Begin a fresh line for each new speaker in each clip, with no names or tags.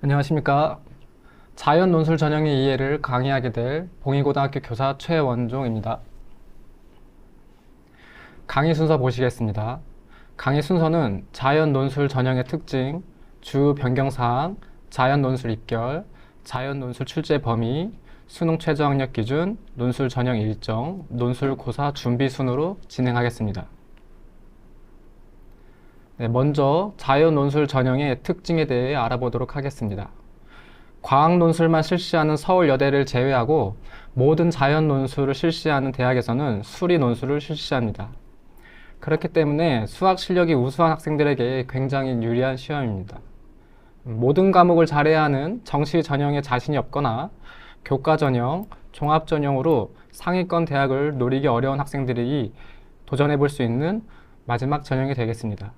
안녕하십니까. 자연 논술 전형의 이해를 강의하게 될 봉희고등학교 교사 최원종입니다. 강의 순서 보시겠습니다. 강의 순서는 자연 논술 전형의 특징, 주 변경 사항, 자연 논술 입결, 자연 논술 출제 범위, 수능 최저 학력 기준, 논술 전형 일정, 논술 고사 준비 순으로 진행하겠습니다. 네, 먼저 자연 논술 전형의 특징에 대해 알아보도록 하겠습니다. 과학 논술만 실시하는 서울여대를 제외하고 모든 자연 논술을 실시하는 대학에서는 수리 논술을 실시합니다. 그렇기 때문에 수학 실력이 우수한 학생들에게 굉장히 유리한 시험입니다. 모든 과목을 잘해야 하는 정시 전형에 자신이 없거나 교과 전형, 종합 전형으로 상위권 대학을 노리기 어려운 학생들이 도전해 볼 수 있는 마지막 전형이 되겠습니다.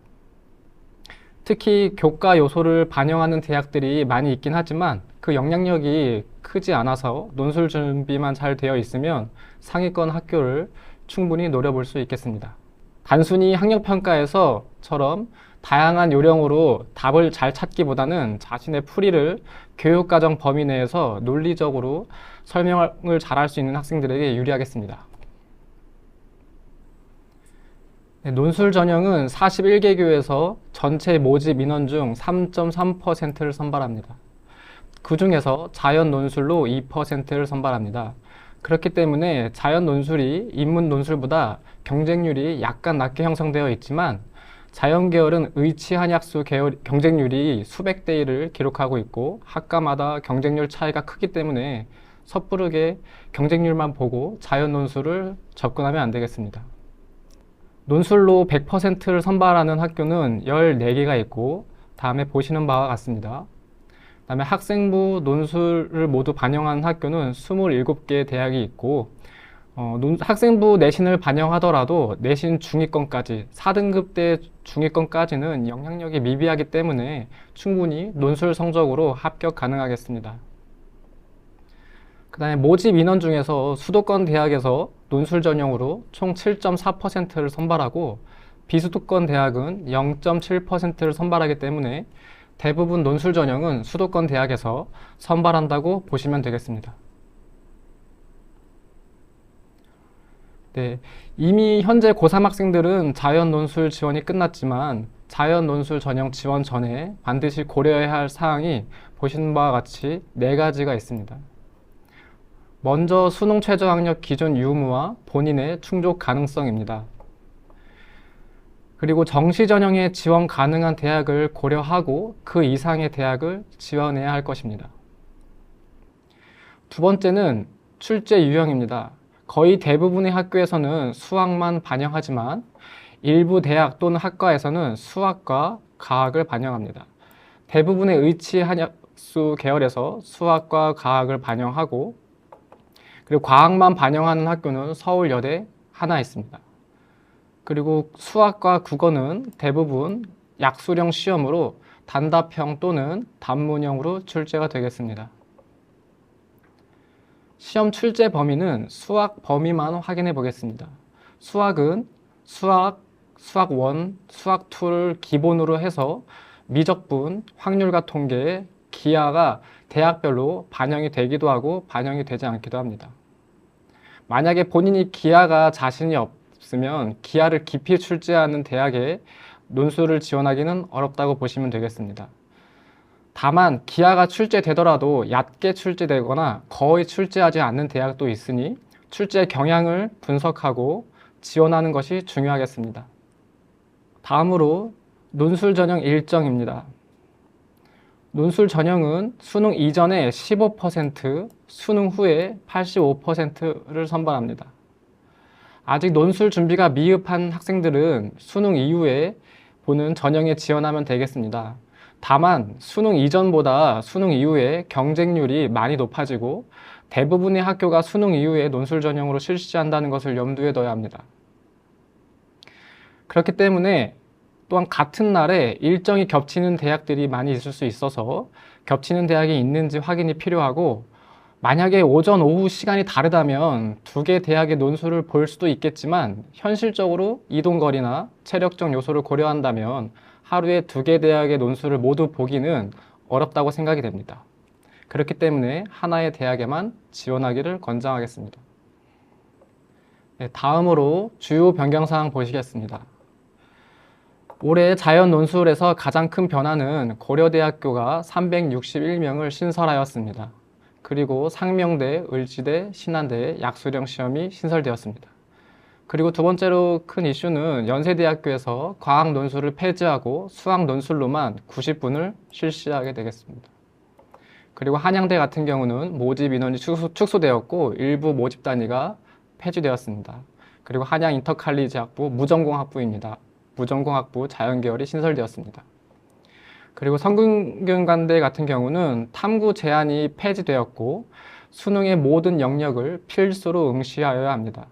특히 교과 요소를 반영하는 대학들이 많이 있긴 하지만 그 영향력이 크지 않아서 논술 준비만 잘 되어 있으면 상위권 학교를 충분히 노려볼 수 있겠습니다. 단순히 학력평가에서처럼 다양한 요령으로 답을 잘 찾기보다는 자신의 풀이를 교육과정 범위 내에서 논리적으로 설명을 잘할 수 있는 학생들에게 유리하겠습니다. 네, 논술 전형은 41개 교에서 전체 모집 인원 중 3.3%를 선발합니다. 그 중에서 자연 논술로 2%를 선발합니다. 그렇기 때문에 자연 논술이 인문 논술보다 경쟁률이 약간 낮게 형성되어 있지만 자연 계열은 의치 한약수 계열 경쟁률이 수백 대 1을 기록하고 있고 학과마다 경쟁률 차이가 크기 때문에 섣부르게 경쟁률만 보고 자연 논술을 접근하면 안 되겠습니다. 논술로 100%를 선발하는 학교는 14개가 있고 다음에 보시는 바와 같습니다. 다음에 학생부 논술을 모두 반영한 학교는 27개 대학이 있고 어, 논, 학생부 내신을 반영하더라도 내신 중위권까지 4등급 대 중위권까지는 영향력이 미비하기 때문에 충분히 논술 성적으로 합격 가능하겠습니다. 그 다음에 모집 인원 중에서 수도권 대학에서 논술 전형으로 총 7.4%를 선발하고 비수도권 대학은 0.7%를 선발하기 때문에 대부분 논술 전형은 수도권 대학에서 선발한다고 보시면 되겠습니다. 네, 이미 현재 고3 학생들은 자연 논술 지원이 끝났지만 자연 논술 전형 지원 전에 반드시 고려해야 할 사항이 보시는 바와 같이 네 가지가 있습니다. 먼저 수능 최저 학력 기준 유무와 본인의 충족 가능성입니다. 그리고 정시 전형에 지원 가능한 대학을 고려하고 그 이상의 대학을 지원해야 할 것입니다. 두 번째는 출제 유형입니다. 거의 대부분의 학교에서는 수학만 반영하지만 일부 대학 또는 학과에서는 수학과 과학을 반영합니다. 대부분의 의치 한약수 계열에서 수학과 과학을 반영하고 그리고 과학만 반영하는 학교는 서울여대 하나 있습니다. 그리고 수학과 국어는 대부분 약수령 시험으로 단답형 또는 단문형으로 출제가 되겠습니다. 시험 출제 범위는 수학 범위만 확인해 보겠습니다. 수학은 수학, 수학 1, 수학 2를 기본으로 해서 미적분, 확률과 통계, 기하가 대학별로 반영이 되기도 하고 반영이 되지 않기도 합니다. 만약에 본인이 기하가 자신이 없으면 기하를 깊이 출제하는 대학에 논술을 지원하기는 어렵다고 보시면 되겠습니다. 다만 기하가 출제되더라도 얕게 출제되거나 거의 출제하지 않는 대학도 있으니 출제 경향을 분석하고 지원하는 것이 중요하겠습니다. 다음으로 논술 전형 일정입니다. 논술 전형은 수능 이전에 15%, 수능 후에 85%를 선발합니다. 아직 논술 준비가 미흡한 학생들은 수능 이후에 보는 전형에 지원하면 되겠습니다. 다만 수능 이전보다 수능 이후에 경쟁률이 많이 높아지고 대부분의 학교가 수능 이후에 논술 전형으로 실시한다는 것을 염두에 둬야 합니다. 그렇기 때문에 또한 같은 날에 일정이 겹치는 대학들이 많이 있을 수 있어서 겹치는 대학이 있는지 확인이 필요하고 만약에 오전, 오후 시간이 다르다면 두 개 대학의 논술을 볼 수도 있겠지만 현실적으로 이동거리나 체력적 요소를 고려한다면 하루에 두 개 대학의 논술을 모두 보기는 어렵다고 생각이 됩니다. 그렇기 때문에 하나의 대학에만 지원하기를 권장하겠습니다. 네, 다음으로 주요 변경사항 보시겠습니다. 올해 자연 논술에서 가장 큰 변화는 고려대학교가 361명을 신설하였습니다. 그리고 상명대, 을지대, 신한대 약수령 시험이 신설되었습니다. 그리고 두 번째로 큰 이슈는 연세대학교에서 과학 논술을 폐지하고 수학 논술로만 90분을 실시하게 되겠습니다. 그리고 한양대 같은 경우는 모집 인원이 축소, 되었고 일부 모집 단위가 폐지되었습니다. 그리고 한양 인터칼리지 학부 무전공 학부입니다. 무전공 학부 자연계열이 신설되었습니다. 그리고 성균관대 같은 경우는 탐구 제한이 폐지되었고 수능의 모든 영역을 필수로 응시하여야 합니다.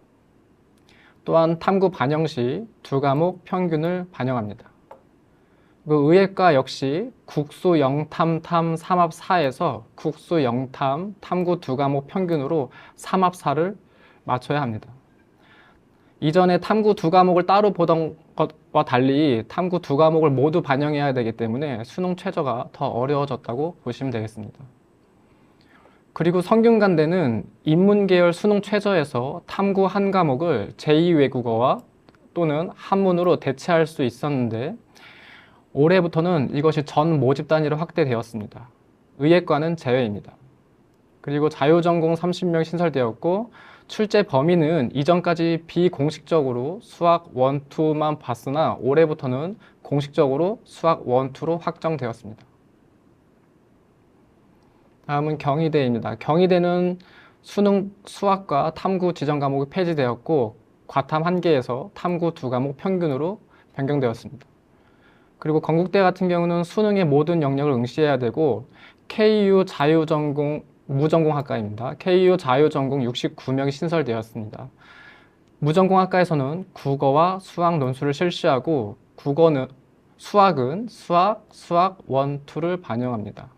또한 탐구 반영 시 두 과목 평균을 반영합니다. 그 의예과 역시 국수 영탐탐 3합 4에서 국수 영탐 탐구 두 과목 평균으로 3합 4를 맞춰야 합니다. 이전에 탐구 두 과목을 따로 보던 것 과 달리 탐구 두 과목을 모두 반영해야 되기 때문에 수능 최저가 더 어려워졌다고 보시면 되겠습니다. 그리고 성균관대는 인문계열 수능 최저에서 탐구 한 과목을 제2외국어와 또는 한문으로 대체할 수 있었는데 올해부터는 이것이 전 모집 단위로 확대되었습니다. 의예과는 제외입니다. 그리고 자유전공 30명 신설되었고 출제 범위는 이전까지 비공식적으로 수학 1, 2만 봤으나 올해부터는 공식적으로 수학 1, 2로 확정되었습니다. 다음은 경희대입니다. 경희대는 수능 수학과 탐구 지정 과목이 폐지되었고 과탐 한 개에서 탐구 두 과목 평균으로 변경되었습니다. 그리고 건국대 같은 경우는 수능의 모든 영역을 응시해야 되고 KU 자유전공 무전공학과입니다. KU 자유전공 69명이 신설되었습니다. 무전공학과에서는 국어와 수학 논술을 실시하고 국어는 수학은 수학, 수학 1, 2를 반영합니다.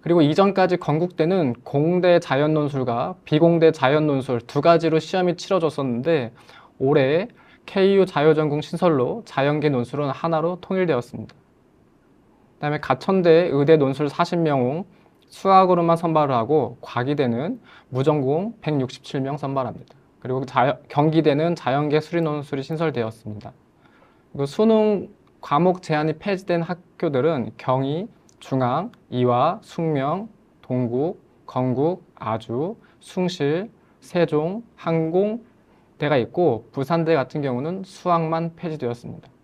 그리고 이전까지 건국대는 공대 자연논술과 비공대 자연논술 두 가지로 시험이 치러졌었는데 올해 KU 자유전공 신설로 자연계 논술은 하나로 통일되었습니다. 그 다음에 가천대 의대 논술 40명 수학으로만 선발을 하고 과기대는 무전공 167명 선발합니다. 그리고 자, 경기대는 자연계 수리 논술이 신설되었습니다. 그리고 수능 과목 제한이 폐지된 학교들은 경희, 중앙, 이화, 숙명, 동국, 건국, 아주, 숭실, 세종, 항공대가 있고 부산대 같은 경우는 수학만 폐지되었습니다. 네,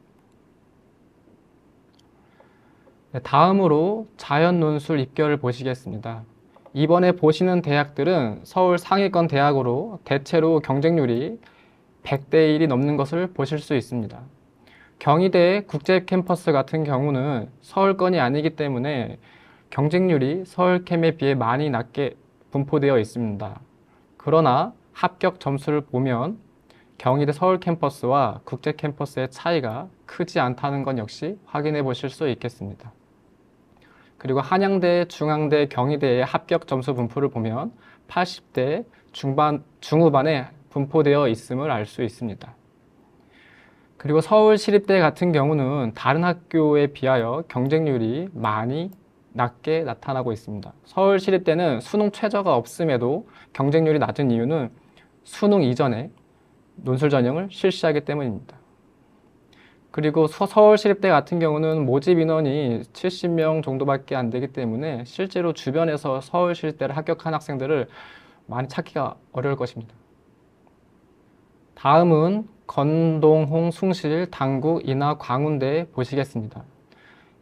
다음으로 자연논술 입결을 보시겠습니다. 이번에 보시는 대학들은 서울 상위권 대학으로 대체로 경쟁률이 100대 1이 넘는 것을 보실 수 있습니다. 경희대 국제 캠퍼스 같은 경우는 서울권이 아니기 때문에 경쟁률이 서울캠에 비해 많이 낮게 분포되어 있습니다. 그러나 합격 점수를 보면 경희대 서울 캠퍼스와 국제 캠퍼스의 차이가 크지 않다는 건 역시 확인해 보실 수 있겠습니다. 그리고 한양대, 중앙대, 경희대의 합격 점수 분포를 보면 80대 중반, 중후반에 분포되어 있음을 알 수 있습니다. 그리고 서울시립대 같은 경우는 다른 학교에 비하여 경쟁률이 많이 낮게 나타나고 있습니다. 서울시립대는 수능 최저가 없음에도 경쟁률이 낮은 이유는 수능 이전에 논술 전형을 실시하기 때문입니다. 그리고 서울시립대 같은 경우는 모집 인원이 70명 정도밖에 안 되기 때문에 실제로 주변에서 서울시립대를 합격한 학생들을 많이 찾기가 어려울 것입니다. 다음은 건동홍, 숭실, 당국, 인하, 광운대 보시겠습니다.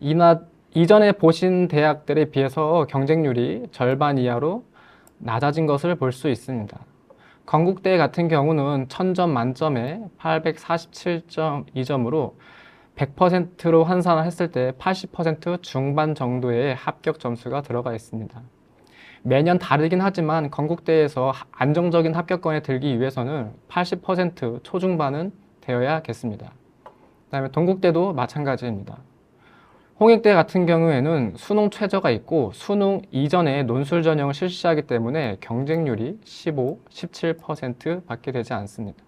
인하 이전에 보신 대학들에 비해서 경쟁률이 절반 이하로 낮아진 것을 볼 수 있습니다. 건국대 같은 경우는 1000점 만점에 847.2점으로 100%로 환산을 했을 때 80% 중반 정도의 합격 점수가 들어가 있습니다. 매년 다르긴 하지만 건국대에서 안정적인 합격권에 들기 위해서는 80% 초중반은 되어야겠습니다. 그 다음에 동국대도 마찬가지입니다. 홍익대 같은 경우에는 수능 최저가 있고 수능 이전에 논술 전형을 실시하기 때문에 경쟁률이 15, 17% 밖에 되지 않습니다.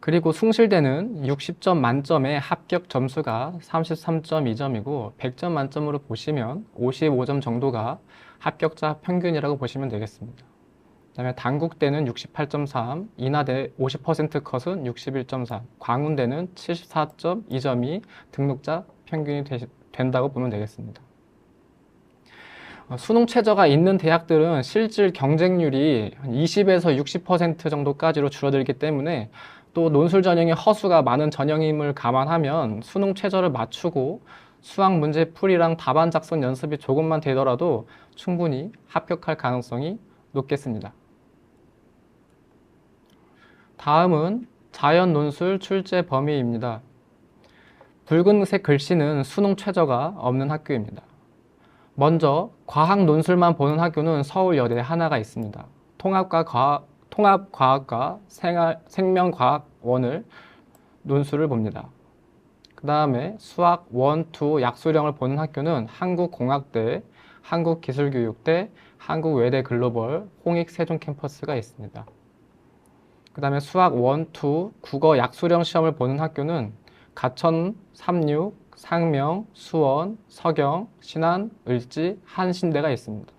그리고 숭실대는 60점 만점에 합격 점수가 33.2점이고 100점 만점으로 보시면 55점 정도가 합격자 평균이라고 보시면 되겠습니다. 그다음에 단국대는 68.3, 인하대 50% 컷은 61.3, 광운대는 74.2점이 등록자 평균이 되, 된다고 보면 되겠습니다. 어, 수능 최저가 있는 대학들은 실질 경쟁률이 20에서 60% 정도까지로 줄어들기 때문에 또 논술 전형의 허수가 많은 전형임을 감안하면 수능 최저를 맞추고 수학 문제 풀이랑 답안 작성 연습이 조금만 되더라도 충분히 합격할 가능성이 높겠습니다. 다음은 자연 논술 출제 범위입니다. 붉은색 글씨는 수능 최저가 없는 학교입니다. 먼저 과학 논술만 보는 학교는 서울여대 하나가 있습니다. 통합과 과학, 통합과학과 생활, 생명과학원을 논술을 봅니다. 그 다음에 수학 1, 2 약수령을 보는 학교는 한국공학대, 한국기술교육대, 한국외대 글로벌, 홍익 세종 캠퍼스가 있습니다. 그 다음에 수학 1, 2 국어 약수령 시험을 보는 학교는 가천, 삼육, 상명, 수원, 서경, 신안, 을지, 한신대가 있습니다.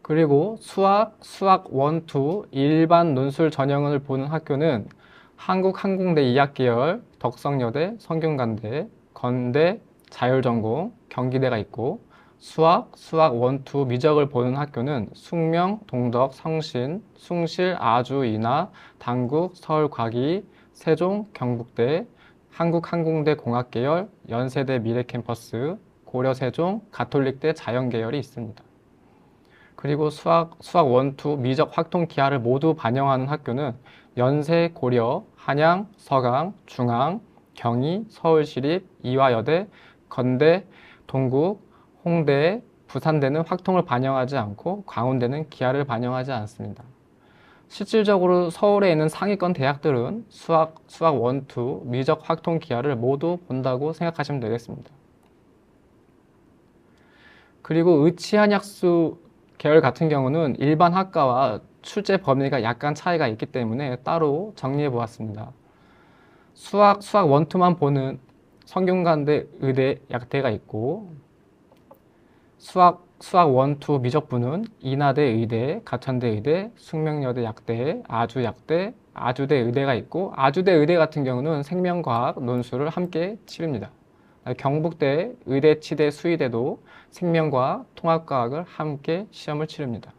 그리고 수학, 수학 1, 2 일반 논술 전형을 보는 학교는 한국항공대 2학계열, 덕성여대, 성균관대, 건대, 자율전공, 경기대가 있고 수학, 수학 1, 2 미적을 보는 학교는 숙명, 동덕, 성신, 숭실, 아주, 인하, 당국, 서울 과기, 세종, 경북대, 한국항공대 공학계열, 연세대 미래캠퍼스, 고려세종, 가톨릭대 자연계열이 있습니다. 그리고 수학, 수학 1, 2 미적 확통 기하를 모두 반영하는 학교는 연세, 고려, 한양, 서강, 중앙, 경희, 서울시립, 이화여대, 건대, 동국, 홍대, 부산대는 확통을 반영하지 않고 광운대는 기하를 반영하지 않습니다. 실질적으로 서울에 있는 상위권 대학들은 수학, 수학 1, 2 미적 확통 기하를 모두 본다고 생각하시면 되겠습니다. 그리고 의치한약수 계열 같은 경우는 일반 학과와 출제 범위가 약간 차이가 있기 때문에 따로 정리해 보았습니다. 수학, 수학 1, 2만 보는 성균관대 의대 약대가 있고 수학 수학 1, 2 미적부는 인하대 의대, 가천대 의대, 숙명여대 약대, 아주 약대, 아주대 의대가 있고 아주대 의대 같은 경우는 생명과학 논술을 함께 치릅니다. 경북대 의대, 치대, 수의대도 생명과학, 통합과학을 함께 시험을 치릅니다.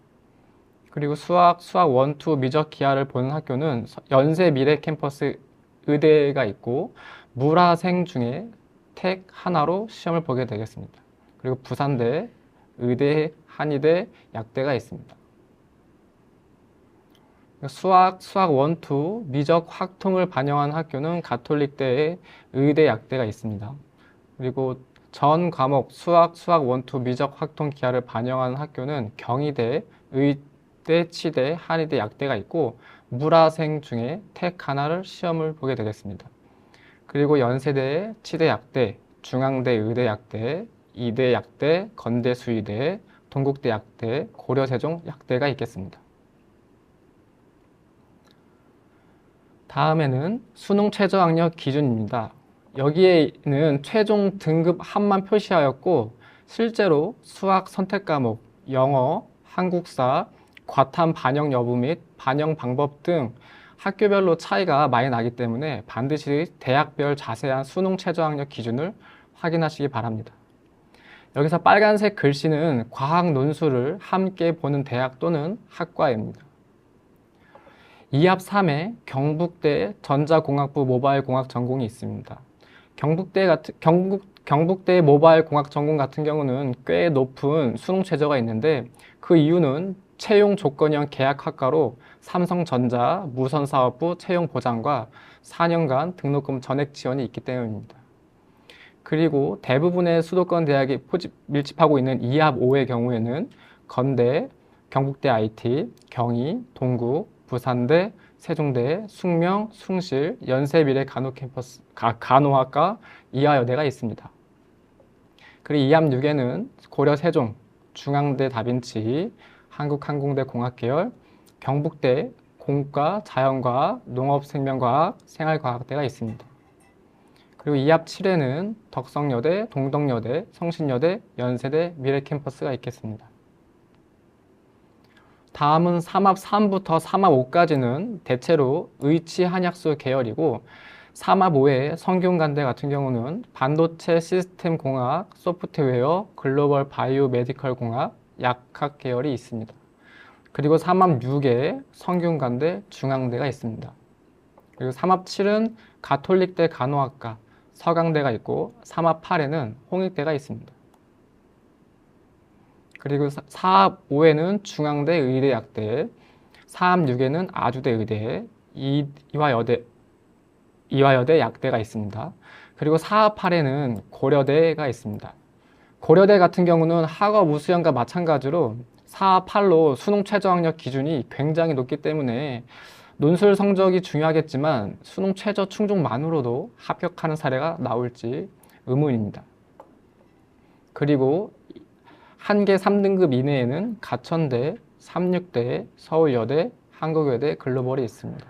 그리고 수학, 수학 1, 2 미적 기하를 보는 학교는 연세 미래 캠퍼스 의대가 있고 물화생 중에 택 하나로 시험을 보게 되겠습니다. 그리고 부산대, 의대, 한의대, 약대가 있습니다. 수학, 수학 1, 2 미적 확통을 반영한 학교는 가톨릭대의 의대, 약대가 있습니다. 그리고 전 과목 수학, 수학 1, 2 미적 확통 기하를 반영한 학교는 경희대, 의대, 치대, 한의대, 약대가 있고 물화생 중에 택 하나를 시험을 보게 되겠습니다. 그리고 연세대, 치대, 약대, 중앙대, 의대, 약대, 이대 약대, 건대 수의대, 동국대 약대, 고려세종 약대가 있겠습니다. 다음에는 수능 최저학력 기준입니다. 여기에는 최종 등급 한만 표시하였고 실제로 수학 선택 과목, 영어, 한국사, 과탐 반영 여부 및 반영 방법 등 학교별로 차이가 많이 나기 때문에 반드시 대학별 자세한 수능 최저학력 기준을 확인하시기 바랍니다. 여기서 빨간색 글씨는 과학 논술을 함께 보는 대학 또는 학과입니다. 2합 3에 경북대 전자공학부 모바일 공학 전공이 있습니다. 경북대 같은 경북 경북대 모바일 공학 전공 같은 경우는 꽤 높은 수능 최저가 있는데 그 이유는 채용 조건형 계약학과로 삼성전자 무선사업부 채용 보장과 4년간 등록금 전액 지원이 있기 때문입니다. 그리고 대부분의 수도권 대학이 포집, 밀집하고 있는 2합 5의 경우에는 건대, 경북대 IT, 경희, 동구, 부산대, 세종대, 숙명, 숭실, 연세미래 간호 캠퍼스, 간호학과, 이하여대가 있습니다. 그리고 2합 6에는 고려 세종, 중앙대 다빈치, 한국항공대 공학계열, 경북대 공과, 자연과학, 농업생명과학, 생활과학대가 있습니다. 그리고 이합 7에는 덕성여대, 동덕여대, 성신여대, 연세대, 미래캠퍼스가 있겠습니다. 다음은 삼합 3부터 삼합 5까지는 대체로 의치 한약수 계열이고 삼합 5의 성균관대 같은 경우는 반도체 시스템 공학, 소프트웨어, 글로벌 바이오 메디컬 공학, 약학 계열이 있습니다. 그리고 삼합 6에 성균관대, 중앙대가 있습니다. 그리고 삼합 7은 가톨릭대 간호학과, 서강대가 있고 삼합 8에는 홍익대가 있습니다. 그리고 사합 5에는 중앙대 의대약대, 사합 6에는 아주대 의대, 이화여대 이화여대 약대가 있습니다. 그리고 사합 8에는 고려대가 있습니다. 고려대 같은 경우는 학업 우수형과 마찬가지로 사합 8로 수능 최저학력 기준이 굉장히 높기 때문에 논술 성적이 중요하겠지만 수능 최저 충족만으로도 합격하는 사례가 나올지 의문입니다. 그리고 한개 3등급 이내에는 가천대, 삼육대, 서울여대, 한국여대, 글로벌이 있습니다.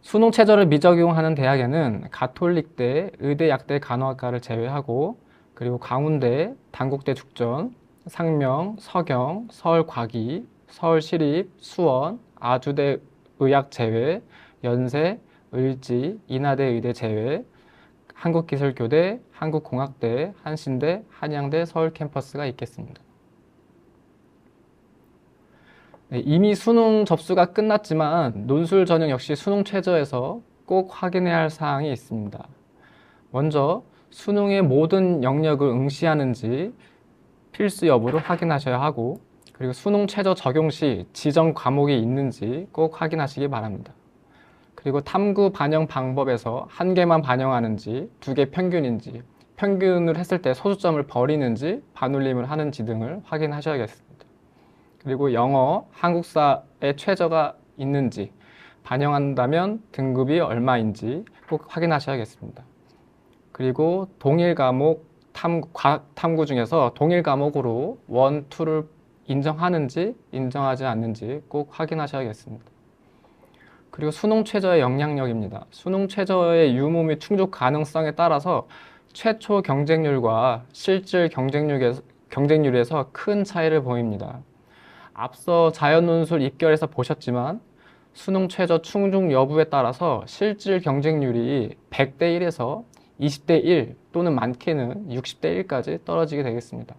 수능 최저를 미적용하는 대학에는 가톨릭대, 의대, 약대, 간호학과를 제외하고 그리고 광운대, 단국대 죽전, 상명, 서경, 서울과기, 서울시립, 수원, 아주대 의학 제외, 연세, 을지, 인하대 의대 제외, 한국기술교대, 한국공학대, 한신대, 한양대, 서울 캠퍼스가 있겠습니다. 네, 이미 수능 접수가 끝났지만 논술 전형 역시 수능 최저에서 꼭 확인해야 할 사항이 있습니다. 먼저 수능의 모든 영역을 응시하는지 필수 여부를 확인하셔야 하고 그리고 수능 최저 적용 시 지정 과목이 있는지 꼭 확인하시기 바랍니다. 그리고 탐구 반영 방법에서 한 개만 반영하는지 두 개 평균인지 평균을 했을 때 소수점을 버리는지 반올림을 하는지 등을 확인하셔야겠습니다. 그리고 영어, 한국사의 최저가 있는지 반영한다면 등급이 얼마인지 꼭 확인하셔야겠습니다. 그리고 동일 과목 탐구, 과학 탐구 중에서 동일 과목으로 원, 투를 인정하는지 인정하지 않는지 꼭 확인하셔야겠습니다. 그리고 수능 최저의 영향력입니다. 수능 최저의 유무 및 충족 가능성에 따라서 최초 경쟁률과 실질 경쟁률에서, 경쟁률에서 큰 차이를 보입니다. 앞서 자연논술 입결에서 보셨지만 수능 최저 충족 여부에 따라서 실질 경쟁률이 100대 1에서 20대 1 또는 많게는 60대 1까지 떨어지게 되겠습니다.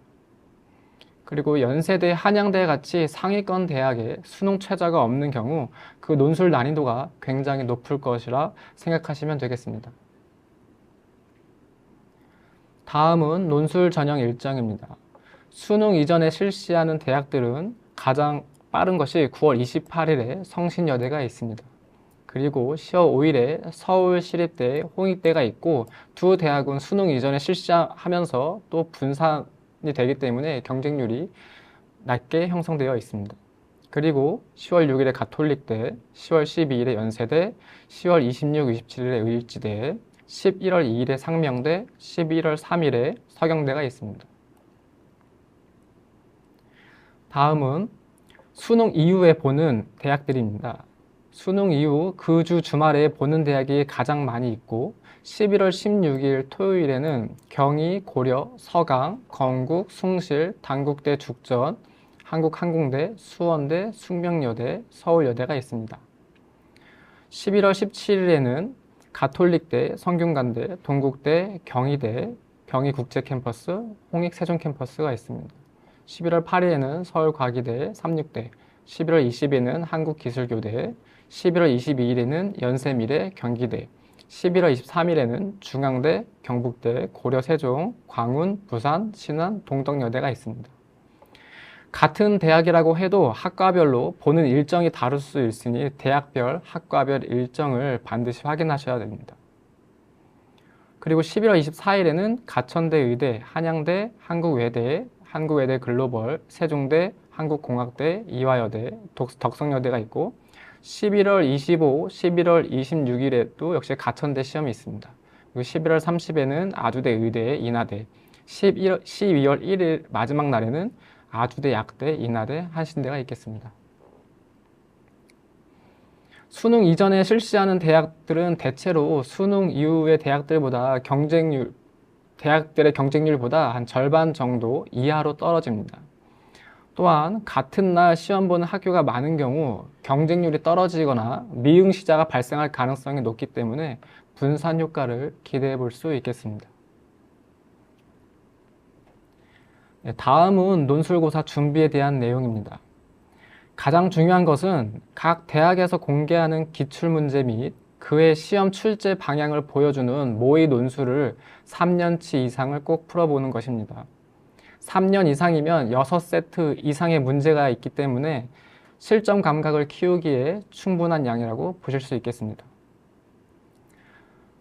그리고 연세대, 한양대 같이 상위권 대학에 수능 최저가 없는 경우 그 논술 난이도가 굉장히 높을 것이라 생각하시면 되겠습니다. 다음은 논술 전형 일정입니다. 수능 이전에 실시하는 대학들은 가장 빠른 것이 9월 28일에 성신여대가 있습니다. 그리고 10월 5일에 서울시립대, 홍익대가 있고 두 대학은 수능 이전에 실시하면서 또 분산 되기 때문에 경쟁률이 낮게 형성되어 있습니다. 그리고 10월 6일에 가톨릭대, 10월 12일에 연세대, 10월 26, 27일에 의일지대, 11월 2일에 상명대, 11월 3일에 서경대가 있습니다. 다음은 수능 이후에 보는 대학들입니다. 수능 이후 그 주 주말에 보는 대학이 가장 많이 있고 11월 16일 토요일에는 경희, 고려, 서강, 건국, 숭실, 단국대 죽전, 한국항공대, 수원대, 숙명여대, 서울여대가 있습니다. 11월 17일에는 가톨릭대, 성균관대, 동국대, 경희대, 경희국제캠퍼스, 홍익세종캠퍼스가 있습니다. 11월 8일에는 서울과기대, 삼육대, 11월 20일에는 한국기술교대, 11월 22일에는 연세미래 경기대, 11월 23일에는 중앙대, 경북대, 고려 세종, 광운, 부산, 신안, 동덕여대가 있습니다. 같은 대학이라고 해도 학과별로 보는 일정이 다를 수 있으니 대학별, 학과별 일정을 반드시 확인하셔야 됩니다. 그리고 11월 24일에는 가천대 의대, 한양대, 한국외대, 한국외대 글로벌, 세종대, 한국공학대, 이화여대, 덕성여대가 있고 11월 25, 11월 26일에도 역시 가천대 시험이 있습니다. 그리고 11월 30일에는 아주대 의대, 인하대, 11월, 12월 1일 마지막 날에는 아주대, 약대, 인하대, 한신대가 있겠습니다. 수능 이전에 실시하는 대학들은 대체로 수능 이후의 대학들보다 경쟁률, 대학들의 경쟁률보다 한 절반 정도 이하로 떨어집니다. 또한 같은 날 시험 보는 학교가 많은 경우 경쟁률이 떨어지거나 미응시자가 발생할 가능성이 높기 때문에 분산 효과를 기대해 볼 수 있겠습니다. 네, 다음은 논술고사 준비에 대한 내용입니다. 가장 중요한 것은 각 대학에서 공개하는 기출문제 및 그의 시험 출제 방향을 보여주는 모의 논술을 3년치 이상을 꼭 풀어보는 것입니다. 3년 이상이면 6세트 이상의 문제가 있기 때문에 실점 감각을 키우기에 충분한 양이라고 보실 수 있겠습니다.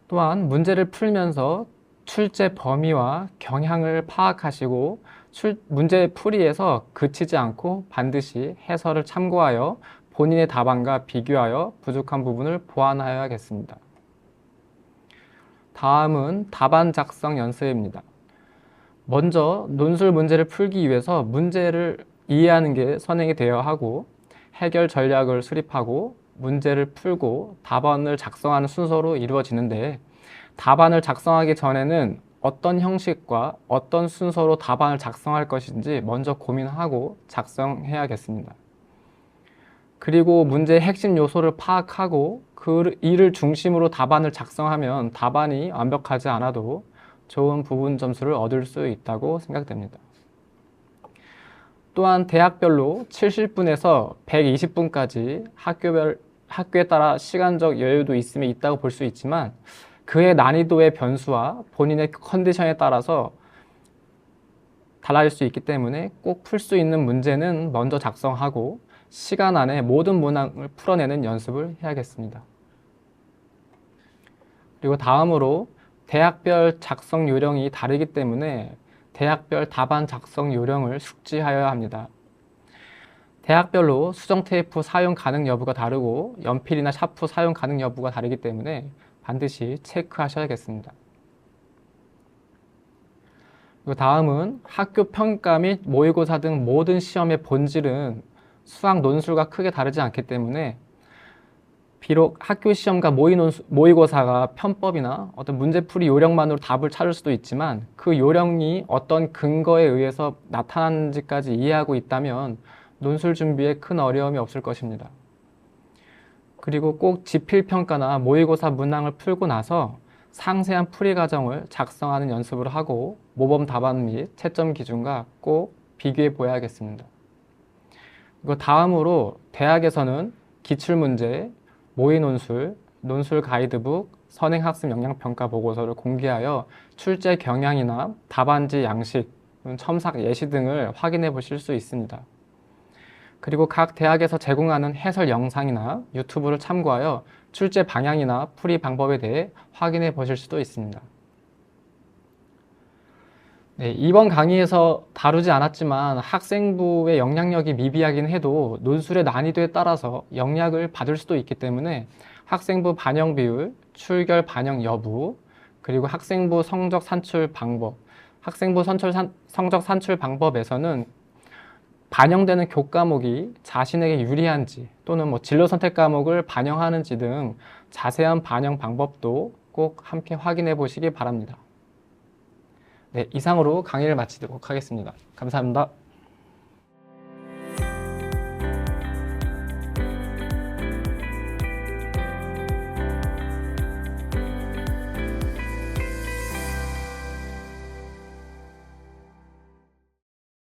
또한 문제를 풀면서 출제 범위와 경향을 파악하시고 출, 문제 풀이에서 그치지 않고 반드시 해설을 참고하여 본인의 답안과 비교하여 부족한 부분을 보완하여야겠습니다. 다음은 답안 작성 연습입니다. 먼저 논술 문제를 풀기 위해서 문제를 이해하는 게 선행이 되어야 하고 해결 전략을 수립하고 문제를 풀고 답안을 작성하는 순서로 이루어지는데 답안을 작성하기 전에는 어떤 형식과 어떤 순서로 답안을 작성할 것인지 먼저 고민하고 작성해야겠습니다. 그리고 문제의 핵심 요소를 파악하고 그 이를 중심으로 답안을 작성하면 답안이 완벽하지 않아도 좋은 부분 점수를 얻을 수 있다고 생각됩니다. 또한 대학별로 70분에서 120분까지 학교별 학교에 따라 시간적 여유도 있음이 있다고 볼 수 있지만 그의 난이도의 변수와 본인의 컨디션에 따라서 달라질 수 있기 때문에 꼭 풀 수 있는 문제는 먼저 작성하고 시간 안에 모든 문항을 풀어내는 연습을 해야겠습니다. 그리고 다음으로 대학별 작성 요령이 다르기 때문에 대학별 답안 작성 요령을 숙지하여야 합니다. 대학별로 수정 테이프 사용 가능 여부가 다르고 연필이나 샤프 사용 가능 여부가 다르기 때문에 반드시 체크하셔야겠습니다. 그리고 다음은 학교 평가 및 모의고사 등 모든 시험의 본질은 수학 논술과 크게 다르지 않기 때문에 비록 학교 시험과 모의고사가 편법이나 어떤 문제풀이 요령만으로 답을 찾을 수도 있지만 그 요령이 어떤 근거에 의해서 나타나는지까지 이해하고 있다면 논술 준비에 큰 어려움이 없을 것입니다. 그리고 꼭 지필평가나 모의고사 문항을 풀고 나서 상세한 풀이 과정을 작성하는 연습을 하고 모범 답안 및 채점 기준과 꼭 비교해 보아야겠습니다. 그리고 다음으로 대학에서는 기출문제, 모의 논술, 논술 가이드북, 선행학습 역량평가 보고서를 공개하여 출제 경향이나 답안지 양식, 첨삭 예시 등을 확인해 보실 수 있습니다. 그리고 각 대학에서 제공하는 해설 영상이나 유튜브를 참고하여 출제 방향이나 풀이 방법에 대해 확인해 보실 수도 있습니다. 네, 이번 강의에서 다루지 않았지만 학생부의 영향력이 미비하긴 해도 논술의 난이도에 따라서 영향을 받을 수도 있기 때문에 학생부 반영 비율, 출결 반영 여부, 그리고 학생부 성적 산출 방법, 학생부 선출 산, 성적 산출 방법에서는 반영되는 교과목이 자신에게 유리한지 또는 뭐 진로 선택 과목을 반영하는지 등 자세한 반영 방법도 꼭 함께 확인해 보시기 바랍니다. 네, 이상으로 강의를 마치도록 하겠습니다. 감사합니다.